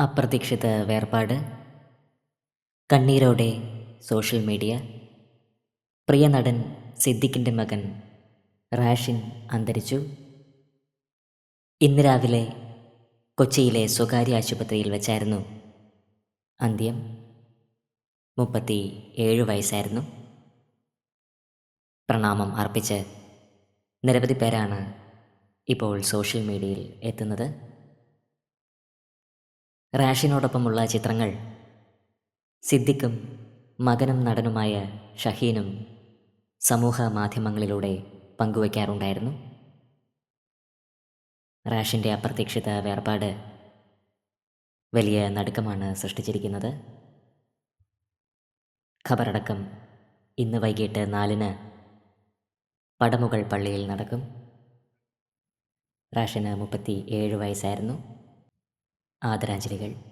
അപ്രതീക്ഷിത വേർപാട്. കണ്ണീരോടെ സോഷ്യൽ മീഡിയ. പ്രിയ നടൻ സിദ്ദിഖിന്റെ മകൻ റാഷിൻ അന്തരിച്ചു. ഇന്ന് രാവിലെ കൊച്ചിയിലെ സ്വകാര്യ ആശുപത്രിയിൽ വെച്ചായിരുന്നു അന്ത്യം. മുപ്പത്തി ഏഴ് വയസ്സായിരുന്നു. പ്രണാമം അർപ്പിച്ച് നിരവധി പേരാണ് ഇപ്പോൾ സോഷ്യൽ മീഡിയയിൽ എത്തുന്നത്. റാഷിനോടൊപ്പമുള്ള ചിത്രങ്ങൾ. സിദ്ദിഖും മകനും നടനുമായ ഷഹീനും സമൂഹ മാധ്യമങ്ങളിലൂടെ പങ്കുവയ്ക്കാറുണ്ടായിരുന്നു. റാഷിന്റെ അപ്രതീക്ഷിത വേർപാട് വലിയ നടുക്കമാണ് സൃഷ്ടിച്ചിരിക്കുന്നത്. ഖബറടക്കം ഇന്ന് വൈകിട്ട് നാലിന് പടമുകൾ പള്ളിയിൽ നടക്കും. റാഷിന് മുപ്പത്തി ഏഴ് വയസ്സായിരുന്നു. ആദരാഞ്ജലികൾ.